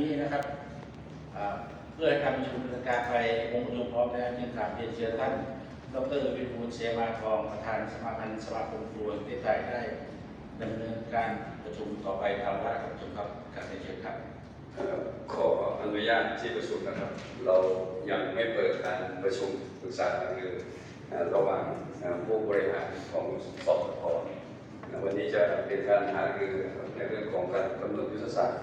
นี้นะครับเพื่อให้การประชุมนินการไปองค์ประชุมพร้อมแล้วจึงกราบเรียนเชิญท่านดรวิทูลเสมาทองประธานสมาพันธ์สมาคมครูประเทศไทยได้ดำเนินการประชุมต่อไปตามวาระการประชุมครับกราบเรียนเชิญครับขออนุญาตที่ประชุมนะครับ เรายังไม่เปิดการประชุมปรึกษาหรือระหว่างผู้บริหารของสปทนะวันนี้จะเป็นการหารือในเรื่องของการกำหนดยุทธศาสตร์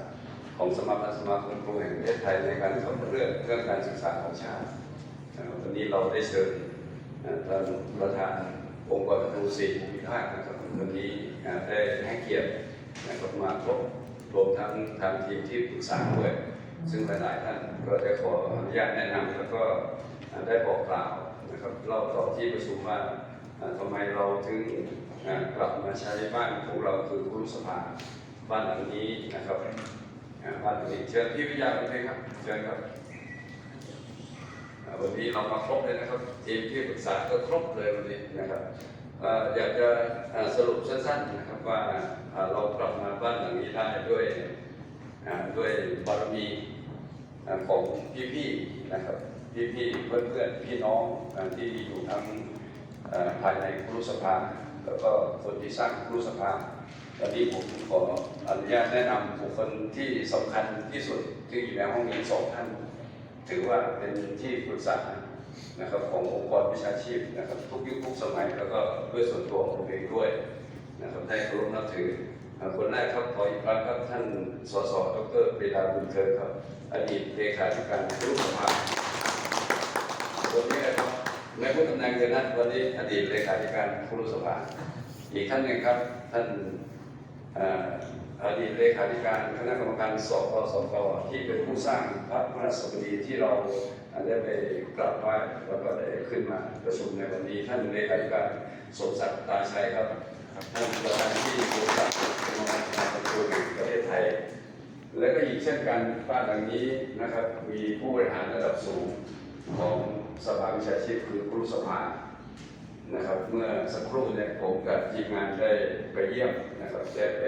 ของสมาพันธ์สมาคมครูแห่งประเทศไทยในการขับเคลื่อนเรื่องการศึกษาของชาติวันนี้เราได้เชิญท่านประธานองค์กรครูสี่ภูมิภาคนะครับวันนี้ได้ให้เกียรตินะครับมาพบรวมทั้งทางทีมที่ปรึกษาด้วยซึ่งหลาย ๆ ท่านก็ได้ขออนุญาตแนะนำแล้วก็ได้บอกกล่าวนะครับเล่าต่อที่ประชุมว่าอ่าทำไมเราถึงกลับมาใช้บ้านของเราคือครุสภาบ้านหลังนี้นะครับ อ่าบ้านอีกเชิญพี่วิทยาไปเลยครับ เชิญครับ วันนี้เรามาครบเลยนะครับ ทีมที่ปรึกษาก็ครบเลยวันนี้นะครับอยากจะสรุปสั้นๆนะครับว่าเรากลับมาบ้านหลังนี้ได้ด้วยด้วยบารมีของพี่ๆนะครับพี่ๆเพื่อนๆพี่น้องที่อยู่ทั้งภายในครุสภา แล้วก็คนที่สร้างครุสภา วันนี้ผมขออนุญาตแนะนำบุคคลที่สำคัญที่สุดที่อยู่ในห้องนี้สองท่าน ถือว่าเป็นที่ปรึกษานะครับขององค์กรวิชาชีพนะครับทุกยุคทุกสมัยแล้วก็ด้วยส่วนตัวของผมเองด้วยนะครับได้เคารพนับถือคนแรกครับขออีกครั้งครับท่านสสดรปรีดาบุญเกิดครับ อดีตเลขาธิการรุสภาวันนี้นะครับไม่พูดตำแหน่งเลยนะวันนี้อดีตเลขาธิการครุสภาอีกท่านหนึ่งครับท่าน อดีตเลขาธิการคณะกรรมการสปสกที่เป็นผู้สร้างพระพระสมดีที่เราได้ไปกราบไหว้แล้วก็ได้ขึ้นมาประชุมในวันนี้ท่านเลขาธิการสมศักดิ์ตาชัยครับท่านประธานที่บริษัทเป็นมหาการประชุมประเทศไทย และก็อีกเช่นกันบ้านหลังนี้นะครับมีผู้บริหารระดับสูงของสภาวิชาชีพคือครุสภา นะครับเมื่อสักครู่เนี่ยผมกับทีมงานได้ไปเยี่ยมนะครับได้ไป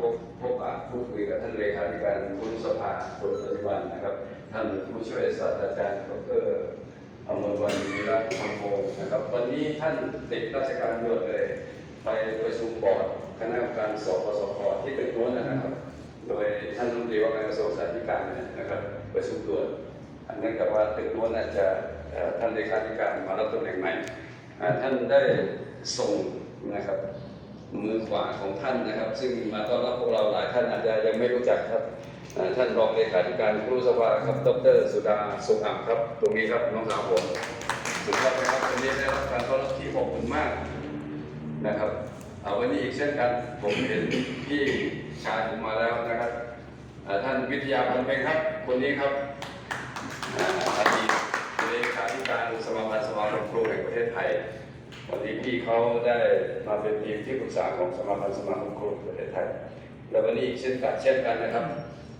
พบพบปะพูดคุยกับท่านเลขาธิการครุสภาคนปัจจุบันนะครับท่านผู้ช่วยศาสตราจารย์ดรอมรวันวีระธรรมโมนะครับ วันนี้ท่านติดราชการด่วนเลย ไปประชุมบอร์ดคณะกรรมการสปสพที่ตึกโน้นนะครับ โดยท่านรัฐมนตรีว่าการกระทรวงสาธารณสุขนะครับประชุมด่วนอันนั้นกับว่าตึกโน้นอาจจะท่านเลขาธิการมารับตำแหน่งใหม่ ท่านได้ส่งนะครับมือขวาของท่านนะครับ ซึ่งมาต้อนรับพวกเราหลายท่านอาจจะยังไม่รู้จักครับท่านรองเลขาธิการครูสภาครับ ดร สุดาสุขอ่ำครับ ตรงนี้ครับน้องสาวผมสุดยอดนะครับวันนี้ได้รับการต้อนรับที่อบอุ่นมากนะครับอ่าวันนี้อีกเช่นกันผมเห็นพี่ชายผมมาแล้วนะครับท่านวิทยาพันธ์เพ็งครับ คนนี้ครับอดีตเลขาธิ การสมาพันธ์สมาคมครูแห่งประเทศไทยวันนี้พี่เขาได้มาเป็นทีมที่ปรึกษาของสมาพันธ์สมาคมครูประเทศไทย และวันนี้อีกเช่นกันเช่นกันนะครับ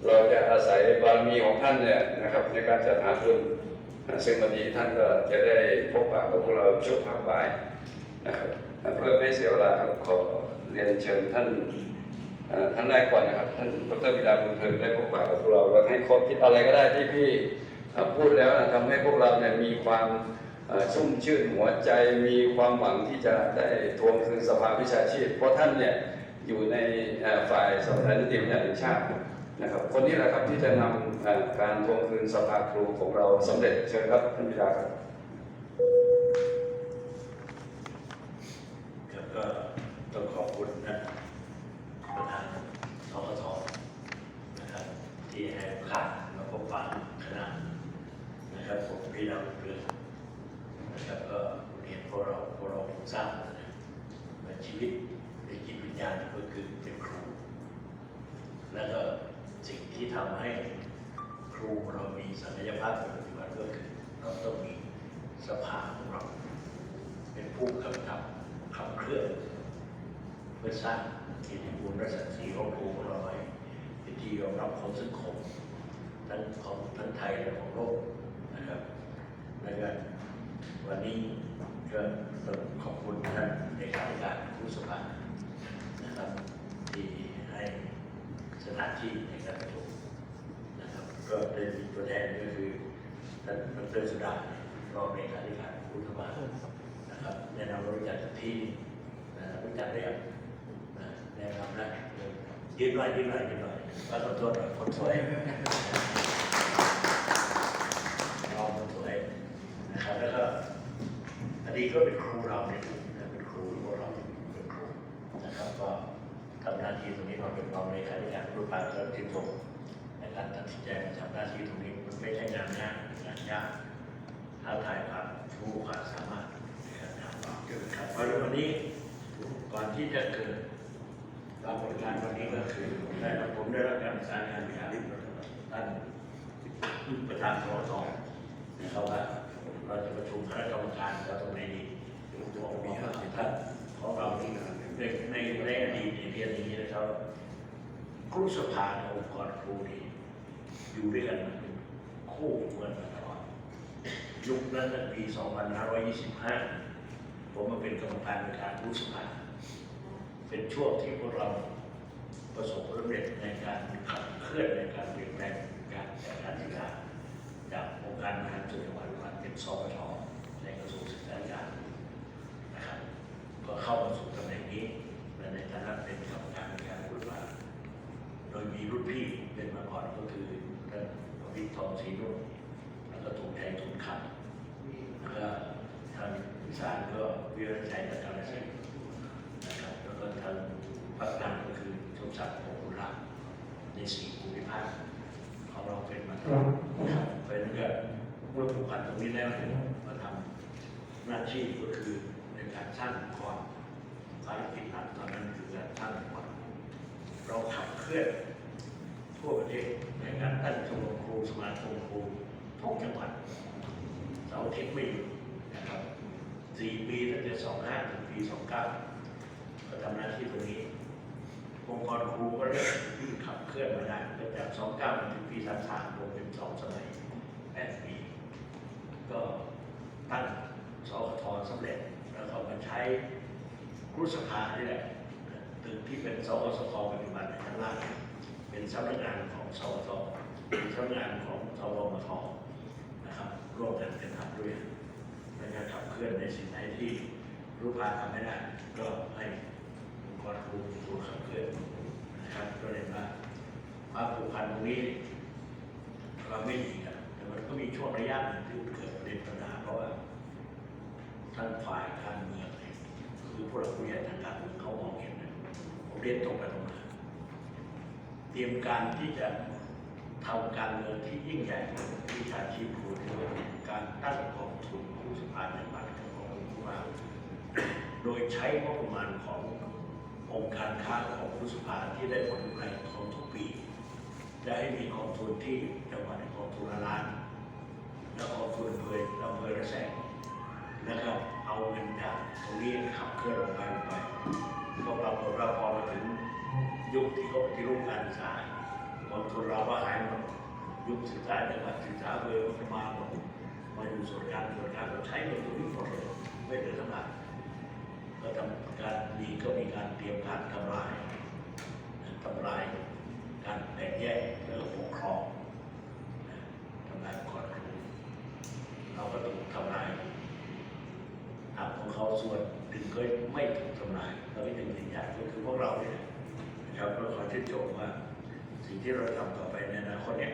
เราจะอาศัยบารมีของท่านเนี่ยนะครับในการจัดหาทุนซึ่งวันนี้ท่านก็จะได้พบปะกับพวกเราช่วงภาคบ่ายนะครับเพื่อไม่เสียเวลาครับขอเรียนเชิญท่านท่านแรกก่อนนะครับท่านดรบิดาบุญเพ็งได้พบปะกับพวกเราแล้วให้ข้อคิดอะไรก็ได้ที่พี่ พูดแล้วนะทำให้พวกเราเนี่ยมีความชุ่มชื่นหัวใจมีความหวังที่จะได้ทวงคืนสภาวิชาชีพ เพราะท่านเนี่ยอยู่ในฝ่ายสภานิติบัญญัติแห่งชาตินะครับคนนี้แหละครับที่จะนำการทวงคืนสภาครูของเราสำเร็จเชิญครับท่านพิดาครับก็ต้องขอบคุณนะประธานทกทนะครับที่ให้โอกาสมาพบปะคณะ นะครับผมพี่ดาเรืองนะครับก็เรียนพวกเราพวกเราคงทราบนะว่าชีวิตในจิตวิญญาณก็คือเป็นครู แล้วก็สิ่งที่ทำให้ครูเรามีศักยภาพในปัจจุบันก็คือเราต้องมีสภาของเรา เป็นผู้กำกับขับเคลื่อนเพื่อสร้างกียรติภูมิและศักดิ์ศรีของครูของเราให้เป็นที่ยอมรับของสังคมทั้งของทั้งไทยและของโลกนะครับ และก็วันนี้ก็ต้องขอบคุณท่านในการการผู้สภานะครับที่ให้สถานที่ในการประชุมเลยมีตัวแทนก็คือท่านดรสุดารองเลขาธิการผู้สมัครนะครับแนะนำรู้จักที่นะรู้จักได้ยังนะแนะนำนะยืนหน่อยยืนหน่อยยืนหน่อยว่าขอโทษหน่อยคนสวยรองคนสวยนะครับแล้วก็อ ดีตก็เป็นครูเราเนี่ยนเป็นครูพวกเราเป็นครูนะครับก็ทำหน้าที่ตรงนี้มาเป็นรองเลขาธิการผู้สมัครแล้วที่ตรงในการตัดสินใจมาทำหน้าที่ตรงนี้มันไม่ใช่งานง่ายงานยากท้าทายความรู้ความสามารถในการทำครับเพราะวันนี้ก่อนที่จะเกิดปรากฏการณ์วันนี้ก็คือได้รับผมได้รับการประสานงานจากท่านประธานสสนะครับว่า เราจะประชุมคณะกรรมการเราตรงไหนดีผมมีท่านของเรานี่ในในในอดีตเนี่ยเรียนอย่างนี้นะครับครูสภาองค์กรครูนี่อยู่ด้วยกันมาเป็นคู่เหมือนกันตลอดยุคนั้นน่ะปี 2525 ผมมาเป็นกรรมการในการครูสภาเป็นช่วงที่พวกเราประสบความสำเร็จในการขับเคลื่อนในการเปลี่ยนแปลงการจัดการศึกษา การบริหารส่วนจังหวัดมาเป็นสปทในกระทรวงศึกษาธิการนะครับ ก็เข้ามาสู่ตำแหน่งนี้และในฐานะเป็นกรรมการในการครูสภาโดยมีรุ่นพี่เป็นมาก่อนก็คือท่านประวิตรทองศรีนุ่นแล้วก็ถูกแทงทุนขับแล้วก็ทางอีสานก็วิรัชัยกัตนศิลป์นะครับแล้วก็ทางภาคกลางก็คือชมศักดิ์โอคุระในสี่ภูมิภาคของเราเป็นมาตลอดนะครับเพราะฉะนั้นก็ เมื่อผูกพันตรงนี้แล้วเนี่ยมาทำหน้าที่ก็คือในการสร้างองค์กรภารกิจหลักตอนนั้นคือการสร้างองค์กรเราขับเคลื่อนทั่วประเทศในการตั้งชมรมครูสมาคมครูทุกจังหวัดเสาร์อาทิตย์ไม่หยุดนะครับสี่ปีตั้งแต่สองห้าถึงปีสองเก้าก็ทำหน้าที่ตรงนี้องค์กรครูก็เริ่มขับเคลื่อนมาได้ตั้งแต่สองเก้าถึงปีสามสามรวมเป็นสองสมัยแปดปี ก็ตั้งสคทสำเร็จ แล้วก็มาใช้ครูสภานี่แหละตึกที่เป็นสวสคปัจจุบันในข้างล่างเป็นสำนักงานของสวสเป็นสำนักงานของสวมทนะครับร่วมกันกันทำด้วยในการขับเคลื่อนในสิ่งไหนที่รูปพาทำไม่ได้ก็ให้องค์กรครูขับเคลื่อนนะครับก็เลยว่าความผูกพันตรงนี้ เรียนตรงไปตรงมาเตรียมการที่จะทำการเมืองที่ยิ่งใหญ่วิชาชีพครูเรียกว่าการตั้งกองทุนผู้สภาในบ้านของผู้ว่าโดยใช้งบประมาณขององค์การค้าของผู้สภาที่ได้ผลกำไรของทุกปีจะให้มีกองทุนที่จังหวัดในกองทุนละล้านแล้วกองทุนอำเภออำเภอละแสนแล้วก็เอาเงินจากตรงนี้ขับเคลื่อนลงไปลงไป ก็ปรากฏว่าพอมาถึงยุคที่เขาปฏิรูปการศึกษากองทุนเราก็หายหมดยุคศึกษาจังหวัดศึกษาเบอร์ก็มาหมดมาอยู่ส่วนกลางส่วนกลางเราใช้เงินตรงนี้หมดเลยไม่เหลือสำหรับก็ทำการมีก็มีการเตรียมการทำลายทำลายการแบ่งแยกแล้วก็ปกครองทำลายก่อนครูเราก็ถูกทำลายหักของเขาส่วน เคยไม่ถูกทำลายเราไม่ถึงสิ่งอย่างก็คือพวกเราเนี่ยนะครับก็ขอชื่นชมว่า สิ่งที่เราทำต่อไปในอนาคตเนี่ย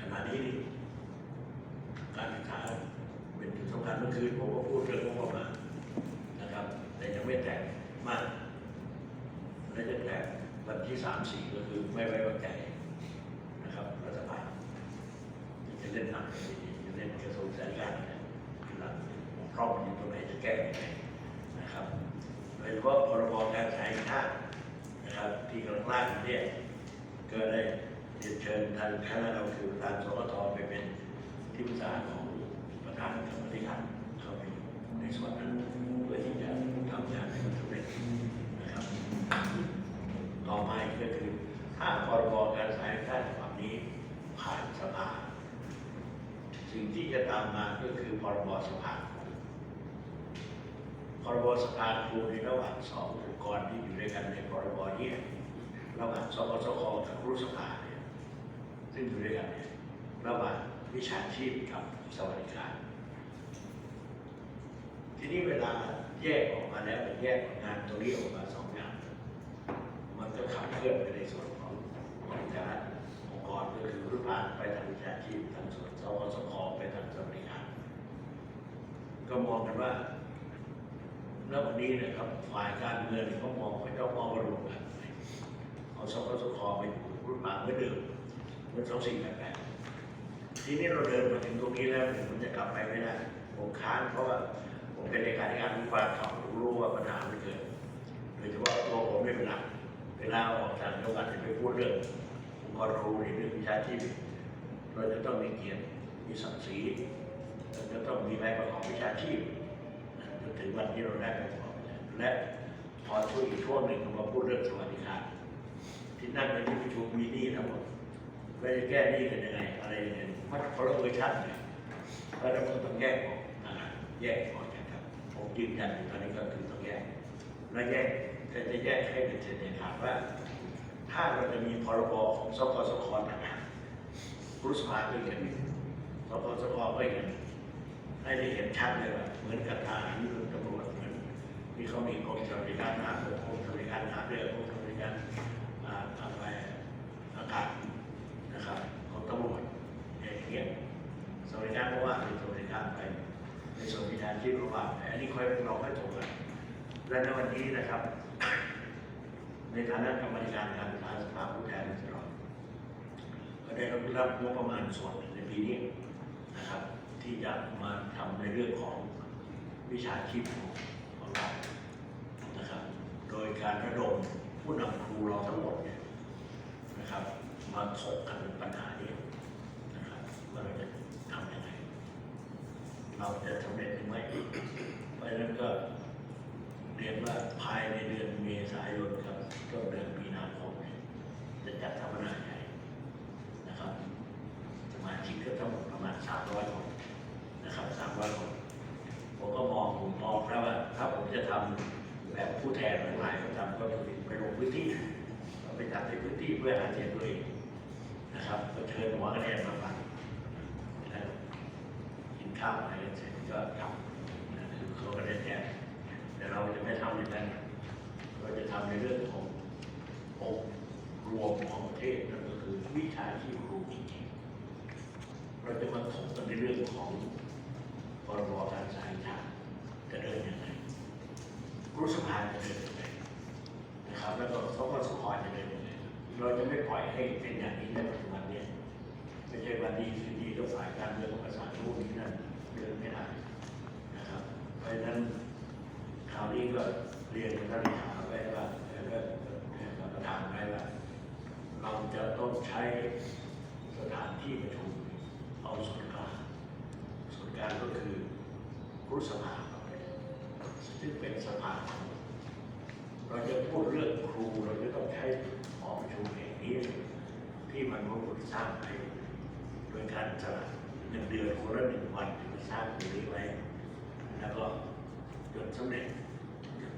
ขณะนี้นี่การศึกษาเป็นจุดสำคัญเมื่อคืนผมก็พูดเรื่องงบประมาณนะครับ แต่ยังไม่แตกมากและจะแตกวันที่สามสี่ก็คือไม่ไว้วางใจนะครับรัฐบาลจะเล่นหนักเลยจะเล่นกระทรวงสาธารณสุขเนี่ยหลังพร้อมอยู่ตรงไหนจะแก้ยังไงนะครับโดยเฉพาะพรบการใช้ชาตินะครับที่กำลังร่างเนี่ยก็ได้เรียนเชิญทางคณะเราคือประธานสกทไปเป็นที่ปรึกษาของประธานกรรมธิการเข้าไปในส่วนนั้นเพื่อที่จะทำงานให้มันสำเร็จนะครับต่อมากก็คือถ้าพรบการใช้ชาติฉบับนี้ผ่านสภาสิ่งที่จะตามมาก็คือพรบสภา พรบสภาครูในระหว่างสององค์กรที่อยู่ด้วยกันในพรบนี้ระหว่างสกสคกับครูสภาเนี่ยซึ่งอยู่ด้วยกันเนี่ยระหว่างวิชาชีพกับสวัสดิการ ทีนี้เวลาแยกออกมาแล้วมันแยกงานตรงนี้ออกมาสองอย่างมันก็ขับเคลื่อนไปในส่วนขององค์การองค์กรก็คือรุพานไปทางวิชาชีพทางส่วนสวสคไปทางสวัสดิการ ก็มองกันว่า แล้ววันนี้นะครับฝ่ายการเมืองเนี่ยเขามองเขาจะมองว่ารวมกันเอาสวสคไปอยู่รุพาเมือเดิมเมือสองสี่แปดแปดทีนี้เราเดินมาถึงตรงนี้แล้วเนี่ยมันจะกลับไปไม่ได้ผมค้านเพราะว่าผมเป็นเลขาธิการรุพานเขารู้ว่าปัญหามันเกิดโดยเฉพาะตัวผมไม่เป็นหลักเวลาออกจากจังหวัดจะไปพูดเรื่ององค์กรครูในเรื่องวิชาชีพเราจะต้องมีเกียรติมีศักดิ์ศรีเราจะต้องมีใบประกอบวิชาชีพ จนถึงวันที่เราได้ใบประกอบและพอช่วงอีกช่วงหนึ่งเรามาพูดเรื่องสวัสดิการที่นั่งในที่ประชุมมีนี้ทั้งหมดไม่ได้แก้หนี้กันยังไงอะไรยังไงมันคนละเวอร์ชันเนี่ยเพราะฉะนั้นมันต้องแยกออกนะแยกออกจากกันผมยืนยันอยู่ตอนนี้ก็คือต้องแยกและแยกจะจะแยกให้เป็นเศษในขาดว่า ถ้าเราจะมีพรบของสกสคต่างๆรุสภาก็อย่างนี้สกสคก็อย่างนี้ ให้ได้เห็นชัดเลยว่าเหมือนกับทหารหรือตำรวจเหมือนที่เขามีกรมสวัสดิการทหารกรมสวัสดิการทหารเรือกรมสวัสดิการอ่าอะไรอากาศนะครับของตำรวจอย่างเงี้ยสวัสดิการเพราะว่าเป็นสวัสดิการไปในส่วนวิชาชีพระว่างอันนี้ค่อยเราค่อยถกกันและในวันนี้นะครับ ในฐานะกรรมการการศึกษาสภาผู้แทนราษฎรก็ได้รับรับงบประมาณส่วนในปีนี้นะครับ ที่จะมาทำในเรื่องของวิชาชีพของเรานะครับ โดยการระดมผู้นำครูเราทั้งหมดเนี่ยนะครับ มาถกกันปัญหานี้นะครับว่าเราจะทำยังไง เราจะสำเร็จหรือไม่เพราะฉะนั้นก็เรียนว่าภายในเดือนเมษายนครับต้นเดือนมีนาคมจะจัดสัมมนาใหญ่นะครับสมาชิกก็ทั้งหมดประมาณ300คน นะครับ300คนผมก็มองผมมองแล้วว่าถ้าผมจะทำแบบผู้แทนหลายๆก็ทำก็ต้อไปลงพื้นที่ไปจัดในพื้นที่เพื่อหาเสียงตัวเองนะครับก็เชิญหัวคะแนนมาฟังแล้วกินข้าวอะไรกันเสร็จก็ทำนะคือเขาก็ได้แจ้งแต่เราจะไม่ทำอย่างนั้นเราจะทำในเรื่องขององค์รวมของประเทศนั่นก็คือวิชาชีพครูจริงๆเราจะมาถกกันในเรื่องของ พรบการศึกษาแห่งชาติจะเดินยังไงรู้สภาจะเดินยังไงนะครับ แล้วก็สกสคจะเดินยังไงเราจะไม่ปล่อยให้เป็นอย่างนี้ในปัจจุบันเนี่ยไม่ใช่วันดีคืนดีแล้วฝ่ายการเมืองประสานรู้นี้นั่นเดินไม่ได้นะครับ เพราะฉะนั้นคราวนี้ก็เรียนกับท่านเลขาไว้ว่าแล้วก็เรียนกับประธานไว้ว่าเราจะต้องใช้สถานที่ประชุมเอาส่ วนกลางส่วนกลางก็คือรุษภาเรานซึ่งเป็นสภาเราจะพูดเรื่องครูเราจะต้องใช้หอประชุมแห่งนี้ที่มันพระพุทธสร้างไปโดยการสละหนึ่งเดือนคนละหนึ่งวันที่สร้างตรงนี้ไว้ แล้วก็จนสำเร็จ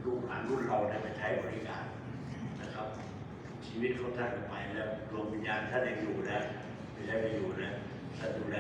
ลูกหลานรุ่นเราได้ไปใช้บริการนะครับ ชีวิตของท่านไปแล้วดวงวิญญาณท่านยังอยู่นะไม่ใช่ไม่อยู่นะท่านดูแล